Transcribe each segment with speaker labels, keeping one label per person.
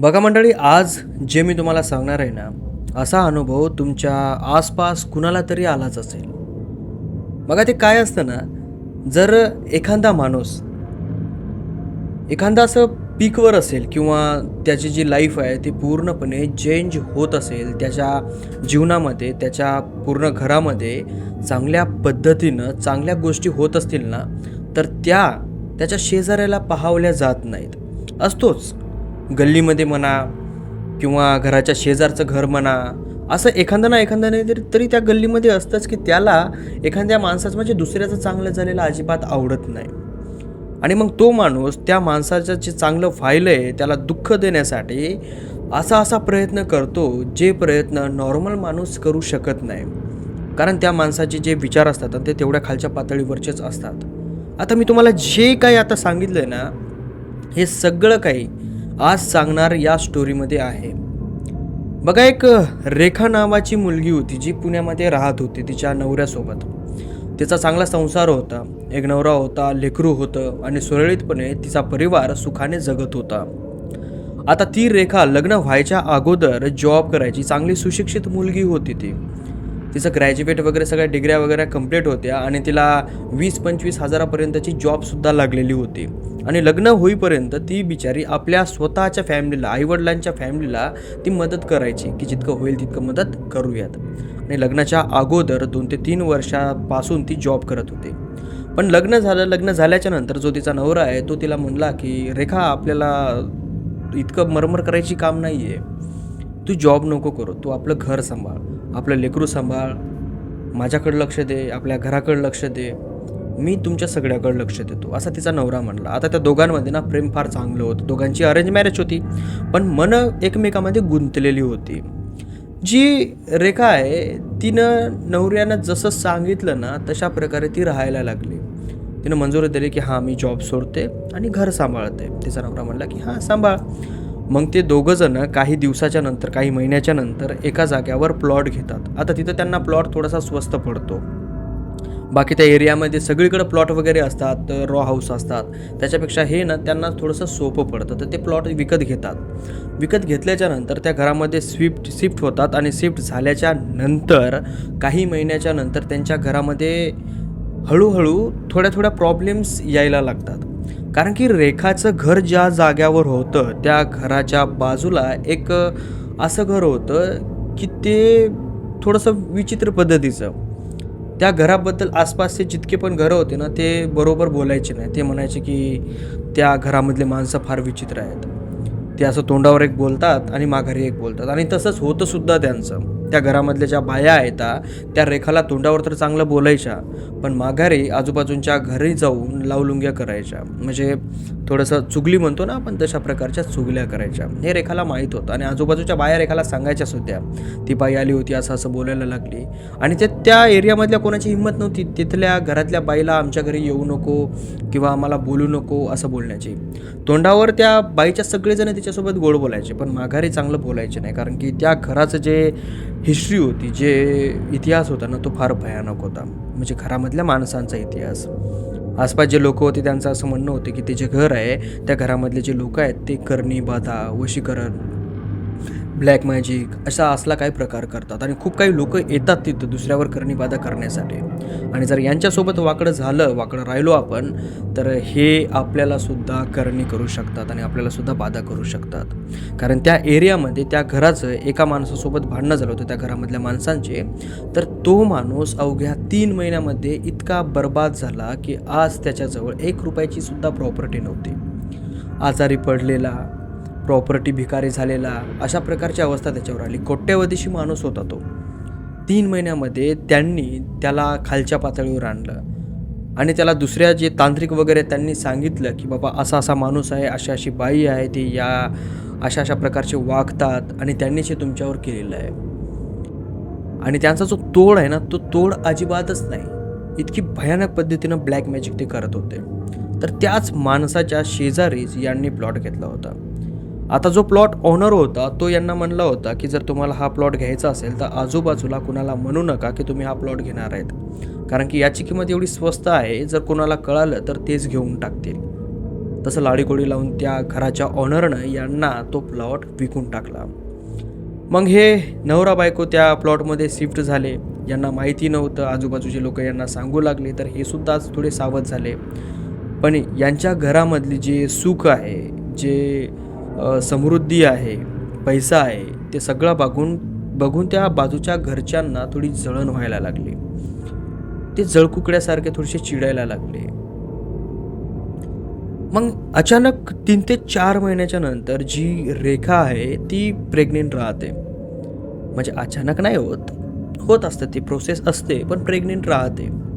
Speaker 1: बघा मंडळी आज जे मी तुम्हाला सांगणार आहे ना असा अनुभव तुमच्या आसपास कुणाला तरी आलाच असेल. बघा ते काय असतं ना जर एखादा माणूस एखादा असं पीकवर असेल किंवा त्याची जी लाईफ आहे ती पूर्णपणे चेंज होत असेल त्याच्या जीवनामध्ये त्याच्या पूर्ण घरामध्ये चांगल्या पद्धतीनं चांगल्या गोष्टी होत असतील ना तर त्या त्याच्या शेजाऱ्याला पाहावल्या जात नाहीत. असतोच. गल्लीमध्ये म्हणा किंवा घराच्या शेजारचं घर म्हणा असं एखादा ना एखादा नाही तरी तरी त्या गल्लीमध्ये असतंच की त्याला एखाद्या माणसाचं म्हणजे दुसऱ्याचं चांगलं झालेलं अजिबात आवडत नाही. आणि मग तो माणूस त्या माणसाचं जे चांगलं व्हायलं आहे त्याला दुःख देण्यासाठी असा असा प्रयत्न करतो जे प्रयत्न नॉर्मल माणूस करू शकत नाही. कारण त्या माणसाचे जे विचार असतात ते तेवढ्या खालच्या पातळीवरचेच असतात. आता मी तुम्हाला जे काही आता सांगितलं आहे ना हे सगळं काही आज सांगणार या स्टोरीमध्ये आहे. बघा एक रेखा नावाची मुलगी होती जी पुण्यामध्ये राहत होती तिच्या नवऱ्यासोबत. तिचा चांगला संसार होता एक नवरा होता लेकरू होतं आणि सुरळीतपणे तिचा परिवार सुखाने जगत होता. आता ती रेखा लग्न व्हायच्या अगोदर जॉब करायची चांगली सुशिक्षित मुलगी होती ती. तिचं ग्रॅज्युएट वगैरे सगळ्या डिग्र्या वगैरे कंप्लीट होत्या आणि तिला वीस पंचवीस हजारापर्यंतची जॉबसुद्धा लागलेली होती. आणि लग्न होईपर्यंत ती बिचारी आपल्या स्वतःच्या फॅमिलीला आईवडिलांच्या फॅमिलीला ती मदत करायची की जितकं होईल तितकं मदत करूयात. आणि लग्नाच्या अगोदर दोन ते तीन वर्षापासून ती जॉब करत होती. पण लग्न झालं लग्न झाल्याच्यानंतर जो तिचा नवरा आहे तो तिला म्हणला की रेखा आपल्याला इतकं मरमर करायची काम नाही आहे तू जॉब नको करू तू आपलं घर सांभाळ. आपलं लेकरू सांभाळ माझ्याकडं लक्ष दे आपल्या घराकडं लक्ष दे. मी तुमच्या सगळ्याकडं लक्ष देतो असा तिचा नवरा म्हणला. आता त्या दोघांमध्ये ना प्रेम फार चांगलं होतं. दोघांची अरेंज मॅरेज होती पण मन एकमेकामध्ये गुंतलेली होती. जी रेखा आहे तिनं नवऱ्यानं जसं सांगितलं ना तशा प्रकारे ती राहायला लागली. तिनं मंजुरी दिली की हां मी जॉब सोडते आणि घर सांभाळते. तिचा नवरा म्हणला की हां सांभाळ. मग ते दोघंजणं काही दिवसाच्या नंतर काही महिन्याच्या नंतर एका जाग्यावर प्लॉट घेतात. आता तिथं त्यांना प्लॉट थोडासा स्वस्त पडतो. बाकी त्या एरियामध्ये सगळीकडे प्लॉट वगैरे असतात रॉ हाऊस असतात. त्याच्यापेक्षा हे ना त्यांना थोडंसं सोपं पडतं. तर ते प्लॉट विकत घेतात. विकत घेतल्याच्या नंतर त्या घरामध्ये स्विफ्ट शिफ्ट होतात आणि शिफ्ट झाल्याच्यानंतर काही महिन्याच्या नंतर त्यांच्या घरामध्ये हळूहळू थोड्या थोड्या प्रॉब्लेम्स यायला लागतात. कारण की रेखाचं घर ज्या जाग्यावर होतं त्या घराच्या बाजूला एक असं घर होतं की ते थोडंसं विचित्र पद्धतीचं. त्या घराबद्दल आसपासचे जितके पण घरं होते ना ते बरोबर बोलायचे नाही. ते म्हणायचे की त्या घरामधले माणसं फार विचित्र आहेत. ते असं तोंडावर एक बोलतात आणि माघारी एक बोलतात. आणि तसंच होतं सुद्धा त्यांचं. त्या घरामधल्या ज्या बाया आहेत त्या रेखाला तोंडावर तर चांगलं बोलायच्या पण माघारी आजूबाजूंच्या घरी जाऊन लावलुंग्या करायच्या. म्हणजे थोडंसं चुगली म्हणतो ना आपण तशा प्रकारच्या चुगल्या करायच्या. हे रेखाला माहीत होतं आणि आजूबाजूच्या बाया रेखाला सांगायच्या सुद्धा. ती बाई आली होती असं असं बोलायला लागली. आणि ते त्या एरियामधल्या कोणाची हिंमत नव्हती. तिथल्या घरातल्या बाईला आमच्या घरी येऊ नको किंवा आम्हाला बोलू नको असं बोलण्याची. तोंडावर त्या बाईच्या सगळेजण तिच्यासोबत गोड बोलायचे पण माघारी चांगलं बोलायचे नाही. कारण की त्या घराचं जे हिस्ट्री होती जे इतिहास होता ना तो फार भयानक होता. म्हणजे घरामधल्या माणसांचा इतिहास. आसपास जे लोक होते त्यांचं असं म्हणणं होतं की ते जे घर आहे त्या घरामधले जे लोक आहेत ते करणी बाधा वशीकरण ब्लॅक मॅजिक असा असला काही प्रकार करतात. आणि खूप काही लोक येतात तिथं दुसऱ्यावर करणी बाधा करण्यासाठी. आणि जर यांच्यासोबत वाकडं झालं वाकडं राहिलो आपण तर हे आपल्याला सुद्धा करणी करू शकतात आणि आपल्याला सुद्धा बाधा करू शकतात. कारण त्या एरियामध्ये त्या घराचं एका माणसासोबत भांडणं झालं होतं त्या घरामधल्या माणसांचे तर तो माणूस अवघ्या तीन महिन्यामध्ये इतका बर्बाद झाला की आज त्याच्याजवळ एक रुपयाची सुद्धा प्रॉपर्टी नव्हती. आजारी पडलेला प्रॉपर्टी भिकारी झालेला अशा प्रकारची अवस्था त्याच्यावर आली. कोट्यवधीशी माणूस होता तो. तीन महिन्यामध्ये त्यांनी त्याला खालच्या पातळीवर आणलं. आणि त्याला दुसऱ्या जे तांत्रिक वगैरे त्यांनी सांगितलं की बाबा असा असा माणूस आहे अशी अशी बाई आहे ती या अशा अशा प्रकारचे वागतात आणि त्यांनीच हे तुमच्यावर केलेलं आहे. आणि त्यांचा जो तोड आहे ना तो तोड अजिबातच नाही. इतकी भयानक पद्धतीनं ब्लॅक मॅजिक ते करत होते. तर त्याच माणसाच्या शेजारीच यांनी प्लॉट घेतला होता. आता जो प्लॉट ओनर होता तो यांना म्हणला होता की जर तुम्हाला हा प्लॉट घ्यायचा असेल तर आजूबाजूला कुणाला म्हणू नका की तुम्ही हा प्लॉट घेणार आहेत. कारण की याची किंमत एवढी स्वस्त आहे जर कोणाला कळालं तर तेच घेऊन टाकतील. तसं लाडीकोडी लावून त्या घराच्या ऑनरनं यांना तो प्लॉट विकून टाकला. मग हे नवरा बायको त्या प्लॉटमध्ये शिफ्ट झाले. यांना माहिती नव्हतं आजूबाजूचे लोक यांना सांगू लागले तर हे सुद्धा थोडे सावध झाले. पण यांच्या घरामधली जे सुख आहे जे समृद्धी आहे पैसा आहे ते सगळं बघून बघून त्या बाजूच्या घरच्यांना थोडी जळण व्हायला लागली. ते जळकुकड्यासारखे थोडेसे चिडायला लागले. मग अचानक तीन ते चार महिन्याच्या नंतर जी रेखा आहे ती प्रेग्नेंट राहते. म्हणजे अचानक नाही होत. होत असतं ती प्रोसेस असते पण प्रेग्नेंट राहते.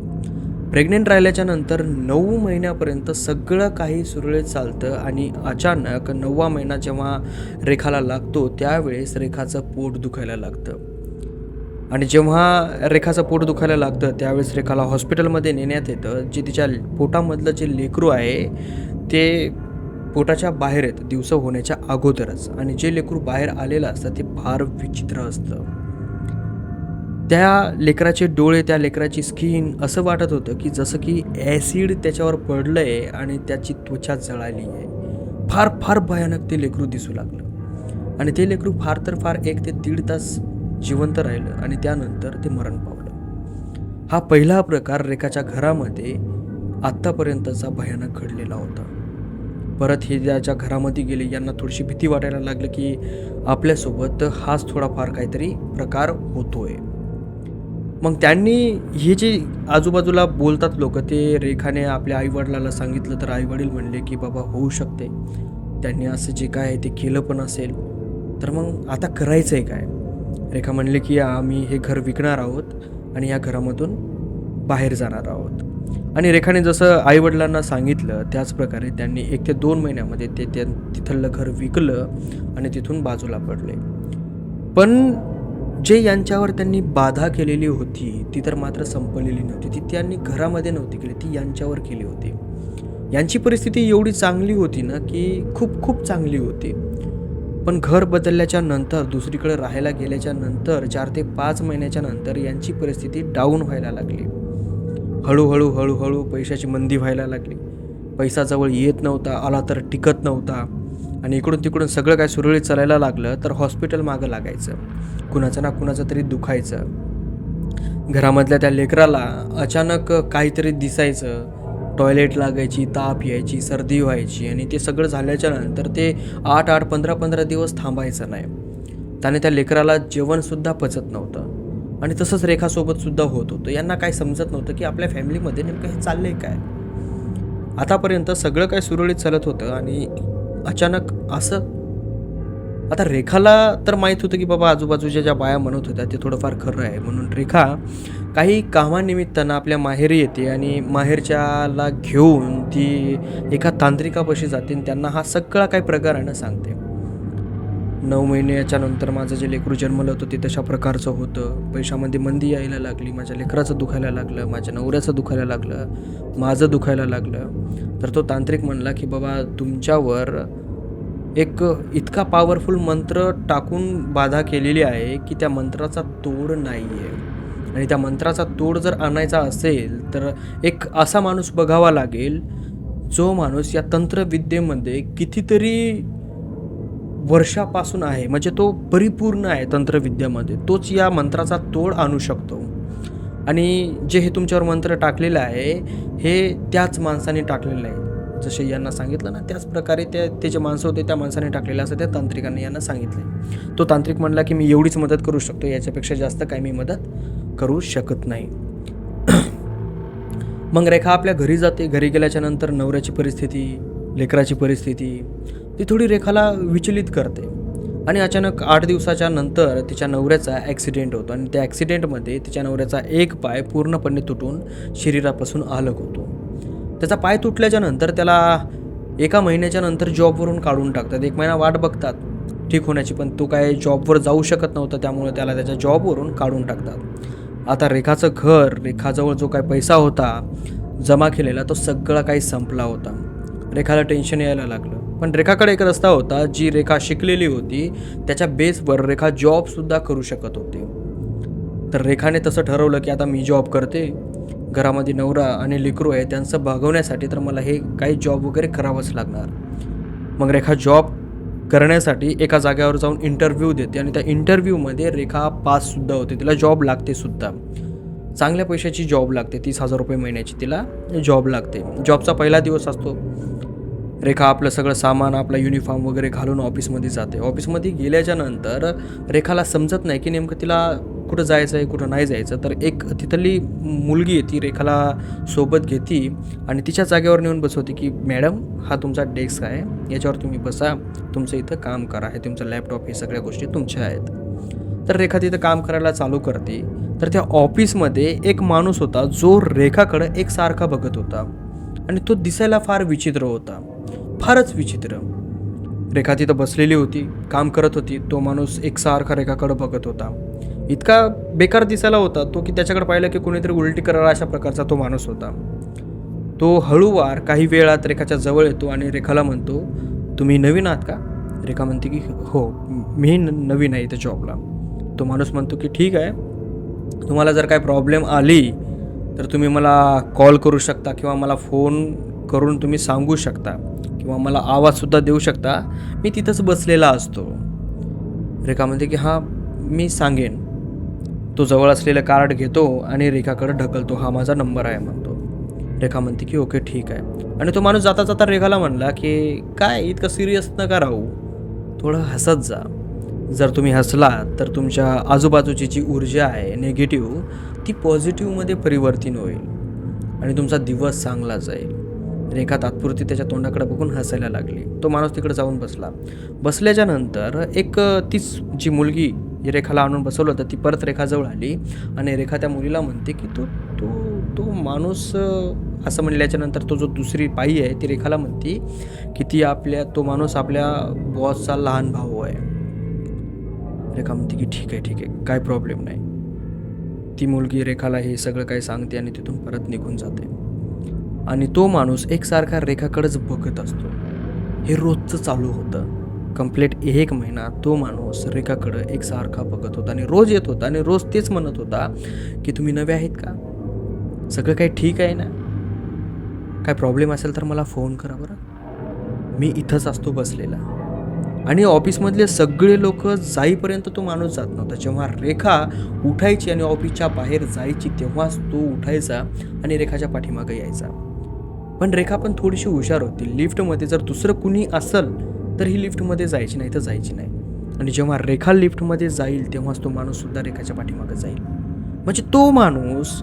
Speaker 1: प्रेग्नेंट राहिल्याच्या नंतर नऊ महिन्यापर्यंत सगळं काही सुरळीत चालतं आणि अचानक नववा महिना जेव्हा रेखाला लागतो त्यावेळेस रेखाचं पोट दुखायला लागतं. आणि जेव्हा रेखाचं पोट दुखायला लागतं त्यावेळेस रेखाला हॉस्पिटलमध्ये नेण्यात येतं जे तिच्या पोटामधलं जे लेकरू आहे ते पोटाच्या बाहेर येतं दिवसं होण्याच्या अगोदरच. आणि जे लेकरू बाहेर आलेलं असतं ते फार विचित्र असतं. त्या लेकराचे डोळे त्या लेकराची स्किन असं वाटत होतं की जसं की ॲसिड त्याच्यावर पडलं आहे आणि त्याची त्वचा जळाली आहे. फार फार भयानक ते लेकरू दिसू लागलं. आणि ते लेकरू फार तर फार एक ते दीड तास जिवंत राहिलं आणि त्यानंतर ते मरण पावलं. हा पहिला प्रकार रेखाच्या घरामध्ये आत्तापर्यंतचा भयानक घडलेला होता. परत हे ज्याच्या घरामध्ये गेले यांना थोडीशी भीती वाटायला लागलं की आपल्यासोबत हाच थोडाफार काहीतरी प्रकार होतोय. मग त्यांनी हे जे आजूबाजूला बोलतात लोक ते रेखाने आपल्या आईवडिलाला सांगितलं तर आईवडील म्हणले की बाबा होऊ शकते. त्यांनी असं जे काय आहे ते केलं पण असेल तर मग आता करायचं आहे काय? रेखा म्हणले की आम्ही हे घर विकणार आहोत आणि या घरामधून बाहेर जाणार आहोत. आणि रेखाने जसं आईवडिलांना सांगितलं त्याचप्रकारे त्यांनी एक ते दोन महिन्यामध्ये ते त्या तिथलं घर विकलं आणि तिथून बाजूला पडले. पण जे यांच्यावर त्यांनी बाधा केलेली होती ती तर मात्र संपलेली नव्हती. ती त्यांनी घरामध्ये नव्हती केली ती यांच्यावर केली होती. यांची परिस्थिती एवढी चांगली होती ना की खूप खूप चांगली होती. पण घर बदलल्याच्या नंतर दुसरीकडे राहायला गेल्याच्यानंतर चार ते पाच महिन्याच्या नंतर यांची परिस्थिती डाऊन व्हायला लागली. हळूहळू हळूहळू पैशाची मंदी व्हायला लागली. पैसा जवळ येत नव्हता आला तर टिकत नव्हता. आणि इकडून तिकडून सगळं काय सुरळीत चालायला लागलं तर हॉस्पिटल मागं लागायचं. कुणाचं ना कुणाचं तरी दुखायचं. घरामधल्या त्या लेकराला अचानक काहीतरी दिसायचं. टॉयलेट लागायची ताप यायची सर्दी व्हायची आणि ते सगळं झाल्याच्यानंतर ते आठ आठ पंधरा पंधरा दिवस थांबायचं नाही. त्याने त्या लेकराला जेवणसुद्धा पचत नव्हतं. आणि तसंच रेखासोबतसुद्धा होत होतं. यांना काय समजत नव्हतं की आपल्या फॅमिलीमध्ये नेमकं हे चाललं आहे काय. आतापर्यंत सगळं काय सुरळीत चालत होतं आणि अचानक असं? आता रेखाला तर माहीत होतं की बाबा आजूबाजूच्या ज्या बाया म्हणत होत्या ते थोडंफार खरं आहे. म्हणून रेखा काही कामानिमित्तानं आपल्या माहेरी येते आणि माहेरच्याला घेऊन ती एका तांत्रिकापाशी जाते आणि त्यांना हा सगळा काही प्रकार आहे ना सांगते. नऊ महिन्याच्या नंतर माझं जे लेकरू जन्मलं होतं ते तशा प्रकारचं होतं. पैशामध्ये मंदी यायला लागली माझ्या लेकराचं दुखायला लागलं माझ्या नवऱ्याचं दुखायला लागलं माझं दुखायला लागलं. तर तो तांत्रिक म्हणला की बाबा तुमच्यावर एक इतका पॉवरफुल मंत्र टाकून बाधा केलेली आहे की त्या मंत्राचा तोड नाही आहे आणि त्या मंत्राचा तोड जर आणायचा असेल तर एक असा माणूस बघावा लागेल जो माणूस या तंत्रविद्येमध्ये कितीतरी वर्षापासून आहे. म्हणजे तो परिपूर्ण आहे तंत्रविद्यामध्ये. तोच या मंत्राचा तोड आणू शकतो. आणि जे हे तुमच्यावर मंत्र टाकलेलं आहे हे त्याच माणसाने टाकलेलं आहे. जसे यांना सांगितलं ना त्याच प्रकारे त्या ते जे माणसं होते त्या माणसाने टाकलेलं असं त्या तांत्रिकांनी यांना सांगितले तो तांत्रिक म्हणला की मी एवढीच मदत करू शकतो याच्यापेक्षा जास्त काही मी मदत करू शकत नाही. मग रेखा आपल्या घरी जाते. घरी गेल्याच्यानंतर नवऱ्याची परिस्थिती लेकराची परिस्थिती ती थोडी रेखाला विचलित करते. आणि अचानक आठ दिवसाच्या नंतर तिच्या नवऱ्याचा ॲक्सिडेंट होतो आणि त्या ॲक्सिडेंटमध्ये तिच्या नवऱ्याचा एक पाय पूर्णपणे तुटून शरीरापासून अलग होतो. त्याचा पाय तुटल्याच्या नंतर त्याला एका महिन्याच्या नंतर जॉबवरून काढून टाकतात. एक महिना वाट बघतात. ठीक होण्याची पण तो काय जॉबवर जाऊ शकत नव्हता त्यामुळे त्याला त्याच्या जॉबवरून काढून टाकतात. आता रेखाचं घर रेखाजवळ जो काय पैसा होता जमा केलेला तो सगळा काही संपला होता. रेखाला टेन्शन यायला लागलं. पण रेखाकडे एक रस्ता होता जी रेखा शिकलेली होती. त्याच्या बेसवर रेखा जॉबसुद्धा करू शकत होती. तर रेखाने तसं ठरवलं की आता मी जॉब करते. घरामध्ये नवरा आणि लेकरू आहे त्यांचं भागवण्यासाठी तर मला हे काही जॉब वगैरे करावंच लागणार. मग रेखा जॉब करण्यासाठी एका जागेवर जाऊन इंटरव्ह्यू देते आणि त्या इंटरव्ह्यूमध्ये रेखा पाससुद्धा होते. तिला जॉब लागते सुद्धा. चांगल्या पैशाची जॉब लागते तीस हजार रुपये महिन्याची तिला जॉब लागते. जॉबचा पहिला दिवस असतो. रेखा आपलं सगळं सामान आपला युनिफॉर्म वगैरे घालून ऑफिसमध्ये जाते. ऑफिसमध्ये गेल्याच्यानंतर रेखाला समजत नाही की नेमकं तिला कुठं जायचं आहे कुठं नाही जायचं. तर एक तिथली मुलगी ती रेखाला सोबत घेते आणि तिच्या जागेवर नेऊन बसवते की मॅडम हा तुमचा डेस्क आहे. याच्यावर तुम्ही बसा. तुमचं इथं काम करा. हे तुमचं लॅपटॉप हे सगळ्या गोष्टी तुमच्या आहेत. तर रेखा तिथं काम करायला चालू करते. तर त्या ऑफिसमध्ये एक माणूस होता जो रेखाकडं एकसारखा बघत होता. आणि तो दिसायला फार विचित्र होता. फारच विचित्र. रेखा तिथं बसलेली होती काम करत होती तो माणूस एकसारखा रेखाकडं बघत होता. इतका बेकार दिसायला होता तो की त्याच्याकडे पाहिलं की कोणीतरी उलटी करायला अशा प्रकारचा तो माणूस होता. तो हळूवार काही वेळात रेखाच्या जवळ येतो आणि रेखाला म्हणतो तुम्ही नवीन आहात का? रेखा म्हणते की हो मी न- नवीन आहे इथे जॉबला. तो माणूस म्हणतो की ठीक आहे. तुम्हाला जर काय प्रॉब्लेम आली तर तुम्ही मला कॉल करू शकता किंवा मला फोन करून तुम्ही सांगू शकता किंवा मला आवाजसुद्धा देऊ शकता. मी तिथंच बसलेला असतो. रेखा म्हणते की हां मी सांगेन. तो जवळ असलेलं कार्ड घेतो आणि रेखाकडे ढकलतो. हा माझा नंबर आहे म्हणतो. रेखा म्हणते की ओके ठीक आहे. आणि तो माणूस जाता जाता रेखाला म्हणला की काय इतकं सिरियस नका राहू. थोडं हसत जा. जर तुम्ही हसलात तर तुमच्या आजूबाजूची जी ऊर्जा आहे निगेटिव्ह ती पॉझिटिव्हमध्ये परिवर्तन होईल आणि तुमचा दिवस चांगला जाईल. रेखा तात्पुरती त्याच्या तोंडाकडे बघून हसायला लागली. तो माणूस तिकडे जाऊन बसला. बसल्याच्या नंतर एक तीच जी मुलगी जी रेखाला आणून बसवलं होतं ती परत रेखाजवळ आली आणि रेखा त्या मुलीला म्हणते की तो तो तो माणूस असं म्हणल्याच्या नंतर तो जो दुसरी बाई आहे ती रेखाला म्हणते की ती आपल्या तो माणूस आपल्या बॉसचा लहान भाऊ आहे. रेखा म्हणते की ठीक आहे ठीक आहे काय प्रॉब्लेम नाही. ती मुलगी रेखाला हे सगळं काही सांगते आणि तिथून परत निघून जाते. आणि तो माणूस एकसारखा रेखाकडेच बघत असतो. हे रोजचं चालू होतं. कंप्लीट एक महिना तो माणूस रेखाकडं एकसारखा बघत होता आणि रोज येत होता आणि रोज तेच म्हणत होता की तुम्ही नवे आहेत का? सगळं काही ठीक आहे ना? काय प्रॉब्लेम असेल तर मला फोन करा बरं. मी इथंच असतो बसलेला. आणि ऑफिसमधले सगळे लोक जाईपर्यंत तो माणूस जात नव्हता. जेव्हा रेखा उठायची आणि ऑफिसच्या बाहेर जायची तेव्हाच तो उठायचा आणि रेखाच्या पाठीमागे यायचा. पण रेखा पण थोडीशी हुशार होती. लिफ्टमध्ये जर दुसरं कुणी असेल तर ही लिफ्टमध्ये जायची नाही तर जायची नाही. आणि जेव्हा रेखा लिफ्टमध्ये जाईल तेव्हाच तो माणूससुद्धा रेखाच्या पाठीमागं जाईल. म्हणजे तो माणूस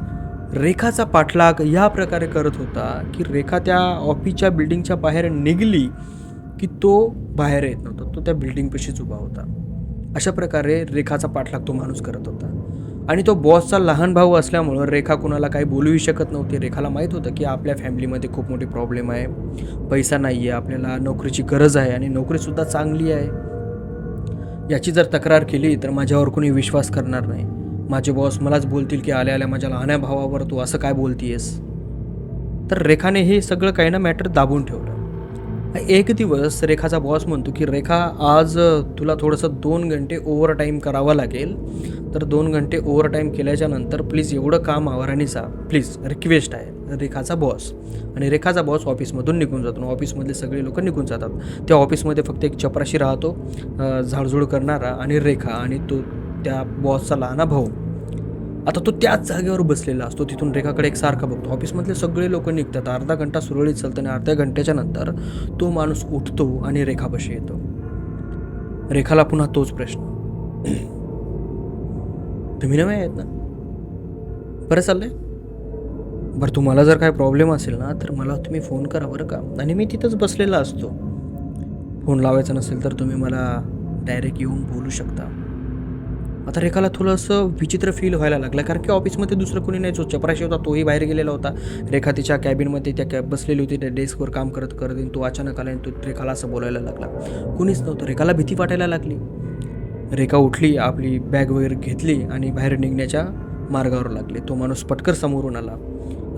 Speaker 1: रेखाचा पाठलाग या प्रकारे करत होता की रेखा त्या ऑफिसच्या बिल्डिंगच्या बाहेर निघली की तो बाहेर येत नव्हता. तो त्या बिल्डिंगपाशीच उभा होता. अशा प्रकारे रेखाचा पाठलाग तो माणूस करत होता. आणि तो बॉसचा लहान भाऊ असल्यामुळं रेखा कुणाला काही बोलूही शकत नव्हती. रेखाला माहीत होतं की आपल्या फॅमिलीमध्ये खूप मोठी प्रॉब्लेम आहे. पैसा नाही आहे आपल्याला नोकरीची गरज आहे आणि नोकरीसुद्धा चांगली आहे. याची जर तक्रार केली तर माझ्यावर कोणी विश्वास करणार नाही. माझे बॉस मलाच बोलतील की आल्या आल्या माझ्या लहान्या भावावर तू असं काय बोलतीयस? तर रेखाने हे सगळं काही ना मॅटर दाबून ठेवलं. एक दिवस रेखाचा बॉस म्हणतो की रेखा आज तुला थोडंसं दोन घंटे ओव्हर टाईम करावा लागेल. तर दोन घंटे ओव्हर टाईम केल्याच्यानंतर प्लीज एवढं काम आवाराने जा प्लीज रिक्वेस्ट आहे. रेखाचा बॉस आणि रेखाचा बॉस ऑफिसमधून निघून जातो. ऑफिसमधले सगळे लोक निघून जातात. त्या ऑफिसमध्ये फक्त एक चपराशी राहतो झाडझूड करणारा आणि रेखा. आणि तो त्या बॉसचा लहाना भाऊ. आता तो त्याच जागेवर बसलेला असतो. तिथून रेखाकडे एक सारखा बघतो. ऑफिसमधले सगळे लोक निघतात. अर्धा घंटा सुरळीत चालतं आणि अर्ध्या घंट्याच्या नंतर तो माणूस उठतो आणि रेखापाशी येतो. रेखाला पुन्हा तोच प्रश्न. तुम्ही नव्हे आहेत ना? बरं चाललंय? बरं तुम्हाला जर काय प्रॉब्लेम असेल ना तर मला तुम्ही फोन करा बरं का. आणि मी तिथंच बसलेला असतो. फोन लावायचा नसेल तर तुम्ही मला डायरेक्ट येऊन बोलू शकता. आता रेखाला थोडंसं विचित्र फील व्हायला लागलं कारण की ऑफिसमध्ये दुसरं कोणी नाही जो चपराशी होता तोही बाहेर गेलेला होता. रेखा तिच्या कॅबिनमध्ये त्या कॅब बसलेली होती त्या डेस्कवर काम करत करत तो अचानक आला आणि तो रेखाला असं बोलायला लागला. कुणीच नव्हतं. रेखाला भीती वाटायला लागली. रेखा उठली आपली बॅग वगैरे घेतली आणि बाहेर निघण्याच्या मार्गावर लागले. तो माणूस पटकर समोरून आला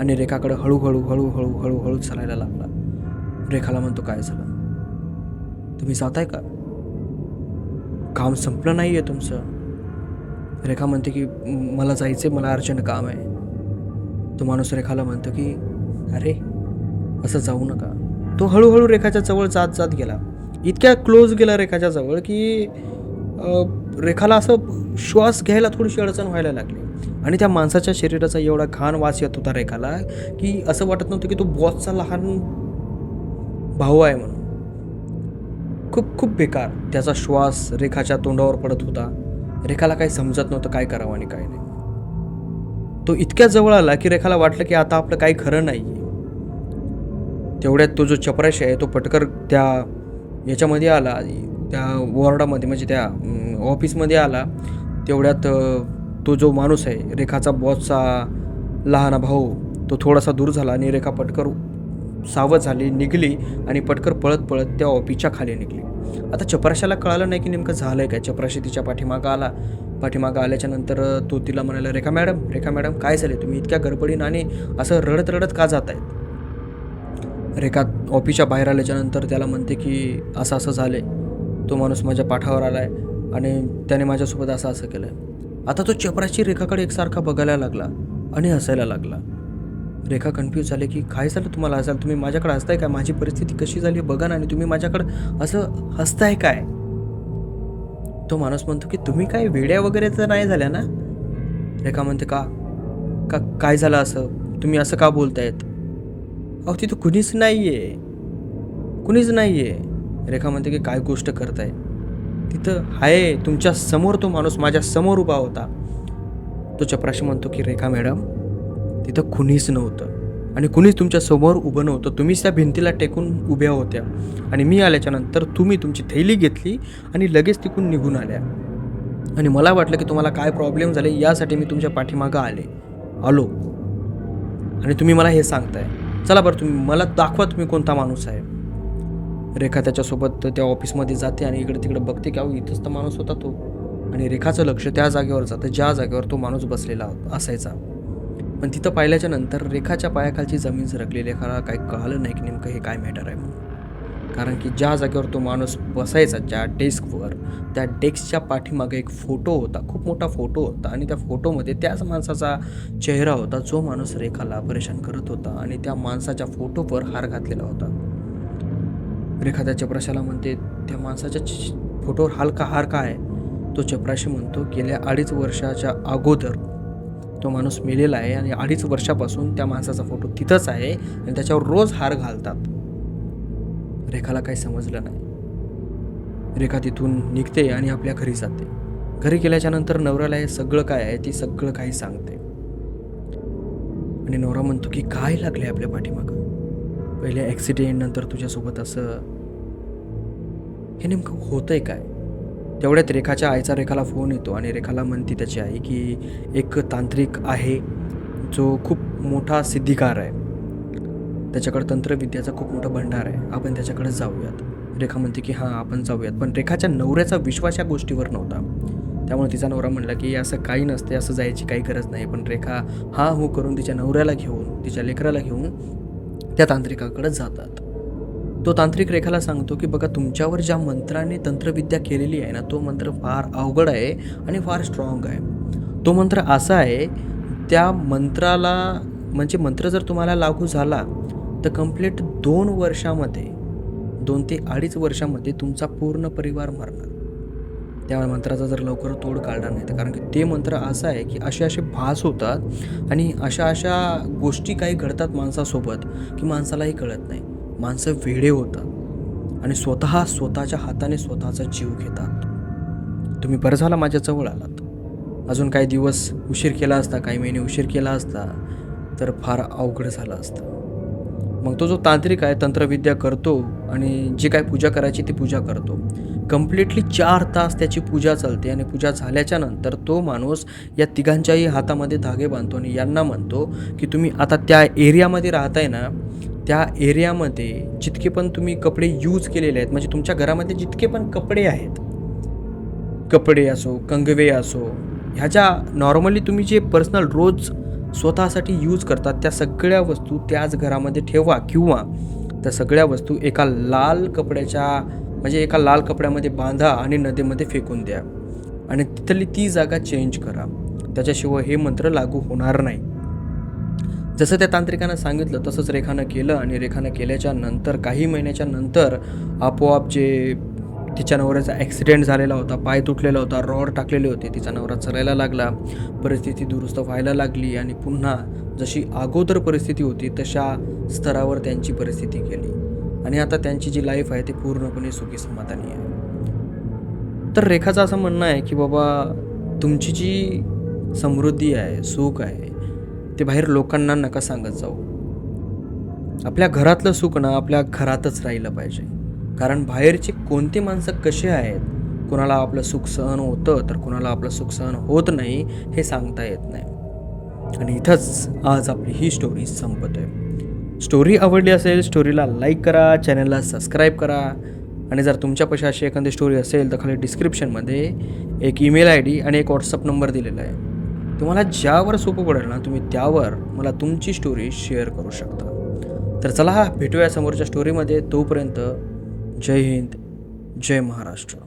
Speaker 1: आणि रेखाकडे हळूहळू हळूहळू हळूहळू चालायला लागला. रेखाला म्हणतो काय झालं? तुम्ही जाताय का? काम संपलं नाही आहे तुमचं. रेखा म्हणते की मला जायचं मला अर्जंट काम आहे. तो माणूस रेखाला म्हणतो की अरे असं जाऊ नका. तो हळूहळू रेखाच्या जवळ जात जात गेला. इतक्या क्लोज गेला रेखाच्या जवळ की रेखाला असं श्वास घ्यायला थोडीशी अडचण व्हायला लागली. आणि त्या माणसाच्या शरीराचा एवढा घाण वास येत होता रेखाला की असं वाटत नव्हतं की तो बॉसचा लहान भाऊ आहे म्हणून. खूप खूप बेकार त्याचा श्वास रेखाच्या तोंडावर पडत होता. रेखाला काही समजत नव्हतं काय करावं आणि काय नाही. तो इतक्या जवळ आला की रेखाला वाटलं की आता आपलं काही खरं नाही तेवढ्यात तो जो चपराशी आहे तो पटकर त्या याच्यामध्ये आला त्या वॉर्डामध्ये म्हणजे त्या ऑफिसमध्ये आला. तेवढ्यात तो जो माणूस आहे रेखाचा बॉसचा लहान भाऊ तो थोडासा दूर झाला आणि रेखा पटकर सावध झाली निघली आणि पटकर पळत पळत त्या ऑपीच्या खाली निघली. आता चपराशाला कळालं नाही की नेमकं झालंय काय? चपराशी तिच्या पाठीमागं आला. पाठीमागं आल्याच्यानंतर तो तिला म्हणाला रेखा मॅडम रेखा मॅडम काय झाले तुम्ही इतक्या गडबडीनं आणि असं रडत रडत का जात आहेत रेखा ऑफिसच्या बाहेर आल्याच्यानंतर त्याला म्हणते की असं असं झालं आहे तो माणूस माझ्या पाठावर आला आहे आणि त्याने माझ्यासोबत असं असं केलं आहे आता तो चपराशी रेखाकडे एकसारखा बघायला लागला आणि हसायला लागला. रेखा कन्फ्यूज झाले की काय झालं तुम्हाला? असाल तुम्ही माझ्याकडे हसताय काय माझी परिस्थिती कशी झाली बघा ना. आणि तुम्ही माझ्याकडं असं हसताय काय? तो माणूस म्हणतो की तुम्ही काय वेड्या वगैरे तर नाही झाल्या ना? रेखा म्हणते का? का काय झालं असं? तुम्ही असं का बोलतायत? अहो तिथं कुणीच नाही आहे कुणीच नाही आहे रेखा म्हणते की काय गोष्ट करताय? तिथं आहे तुमच्यासमोर तो माणूस माझ्यासमोर उभा होता. तो चपराशी म्हणतो की रेखा मॅडम तिथं कुणीच नव्हतं. आणि कुणीच तुमच्यासमोर उभं नव्हतं. तुम्हीच त्या भिंतीला टेकून उभ्या होत्या. आणि मी आल्याच्यानंतर तुम्ही तुमची थैली घेतली आणि लगेच तिकून निघून आल्या. आणि मला वाटलं की तुम्हाला काय प्रॉब्लेम झाले यासाठी मी तुमच्या पाठीमागं आले. आलो. आणि तुम्ही मला हे सांगताय. चला बरं तुम्ही मला दाखवा तुम्ही कोणता माणूस आहे. रेखा त्याच्यासोबत त्या ऑफिसमध्ये जाते आणि इकडे तिकडे बघते की अहो इथंच तर माणूस होता तो. आणि रेखाचं लक्ष त्या जागेवर जातं. ज्या जागेवर तो माणूस बसलेला असायचा. पण तिथं पाहिल्याच्या नंतर रेखाच्या पायाखालची जमीन सरकली रेखाला काही कळालं नाही की नेमकं हे काय मॅटर आहे म्हणून. कारण की ज्या जागेवर तो माणूस बसायचा ज्या डेस्कवर त्या डेस्कच्या पाठीमागे एक फोटो होता. खूप मोठा फोटो होता आणि त्या फोटोमध्ये त्याच माणसाचा चेहरा होता जो माणूस रेखाला परेशान करत होता आणि त्या माणसाच्या फोटोवर हार घातलेला होता. रेखा त्या चपराशाला म्हणते त्या माणसाच्या फोटोवर हलका हार काय तो चपराशी म्हणतो गेल्या अडीच वर्षाच्या अगोदर तो माणूस मेलेला आहे आणि अडीच वर्षापासून त्या माणसाचा फोटो तिथंच आहे आणि त्याच्यावर रोज हार घालतात. रेखाला काही समजलं नाही. रेखा तिथून निघते आणि आपल्या घरी जाते. घरी गेल्याच्यानंतर नवऱ्याला हे सगळं काय आहे ती सगळं काही सांगते. आणि नवरा म्हणतो की काय लागले आपल्या पाठीमागं? पहिल्या ॲक्सिडेंट नंतर तुझ्यासोबत असं. हे नेमकं होतंय काय? तेवढ्यात रेखाच्या आईचा रेखाला फोन येतो आणि रेखाला म्हणते त्याची आई की एक तांत्रिक आहे जो खूप मोठा सिद्धिकार आहे. त्याच्याकडे तंत्रविद्याचा खूप मोठा भंडार आहे. आपण त्याच्याकडे जाऊयात. रेखा म्हणते की हां आपण जाऊयात. पण रेखाच्या नवऱ्याचा विश्वास या गोष्टीवर नव्हता. त्यामुळे तिचा नवरा म्हणला की असं काही नसते असं जायची काही गरज नाही. पण रेखा हा हो करून तिच्या नवऱ्याला घेऊन तिच्या लेकराला घेऊन त्या तांत्रिकाकडे जातात. तो तांत्रिक रेखाला सांगतो की बघा तुमच्यावर ज्या मंत्राने तंत्रविद्या केलेली आहे ना तो मंत्र फार अवघड आहे आणि फार स्ट्रॉंग आहे. तो मंत्र असा आहे त्या मंत्राला म्हणजे मंत्र जर तुम्हाला लागू झाला तर कंप्लीट दोन वर्षामध्ये दोन ते अडीच वर्षामध्ये तुमचा पूर्ण परिवार मरणार. त्या मंत्राचा जर लवकर तोड काढला नाही तर कारण की ते मंत्र असं आहे की असे असे भास होतात आणि अशा अशा गोष्टी काही घडतात माणसासोबत की माणसालाही कळत नाही. माणसं वेडे होतात आणि स्वतः स्वतःच्या हाताने स्वतःचा जीव घेतात. तुम्ही बरं झाला माझ्याजवळ आलात. अजून काही दिवस उशीर केला असता काही महिने उशीर केला असता तर फार अवघड झालं असतं. मग तो जो तांत्रिक आहे तंत्रविद्या करतो आणि जी काय पूजा करायची ती पूजा करतो. कम्प्लिटली चार तास त्याची पूजा चालते आणि पूजा झाल्याच्यानंतर तो माणूस या तिघांच्याही हातामध्ये धागे बांधतो आणि यांना म्हणतो की तुम्ही आता त्या एरियामध्ये राहताय ना त्या एरियामध्ये जितके पण तुम्ही कपडे यूज केलेले आहेत म्हणजे तुमच्या घरामध्ये जितके पण कपडे आहेत कपडे असो कंगवे असो ह्या ज्या नॉर्मली तुम्ही जे पर्सनल रोज स्वतःसाठी यूज करतात त्या सगळ्या वस्तू त्याच घरामध्ये ठेवा किंवा त्या सगळ्या वस्तू एका लाल कपड्याच्या म्हणजे एका लाल कपड्यामध्ये बांधा आणि नदीमध्ये फेकून द्या. आणि तिथली ती जागा चेंज करा. त्याच्याशिवाय हे मंत्र लागू होणार नाही. जसं त्या तांत्रिकानं सांगितलं तसंच रेखानं केलं आणि रेखानं केल्याच्यानंतर काही महिन्याच्या नंतर आपोआप जे तिच्या नवऱ्याचा ॲक्सिडेंट झालेला होता पाय तुटलेला होता रॉड टाकलेले होते तिचा नवरा चलायला लागला परिस्थिती दुरुस्त व्हायला लागली आणि पुन्हा जशी अगोदर परिस्थिती होती तशा स्तरावर त्यांची परिस्थिती गेली. आणि आता त्यांची जी लाईफ आहे ती पूर्णपणे सुखी समाधानी आहे. तर रेखाचं असं म्हणणं आहे की बाबा तुमची जी समृद्धी आहे सुख आहे ते बाहेर लोकांना नका सांगत जाऊ. आपल्या घरातलं सुख ना आपल्या घरातच राहिलं पाहिजे. कारण बाहेरचे कोणते माणसं कसे आहेत कोणाला आपलं सुख सहन होतं तर कोणाला आपलं सुख सहन होत नाही हे सांगता येत नाही. आणि इथंच आज आपली ही स्टोरी संपत आहे स्टोरी आवडली असेल स्टोरीला लाईक करा चॅनलला सबस्क्राईब करा. आणि जर तुमच्यापाशी अशी एखादी स्टोरी असेल तर खाली डिस्क्रिप्शनमध्ये एक ईमेल आय डी आणि एक व्हॉट्सअप नंबर दिलेला आहे. तुम्हाला ज्यावर सोपं पडेल ना तुम्ही त्यावर मला तुमची स्टोरी शेअर करू शकता. तर चला भेटूया समोरच्या स्टोरीमध्ये तोपर्यंत जय हिंद जय महाराष्ट्र.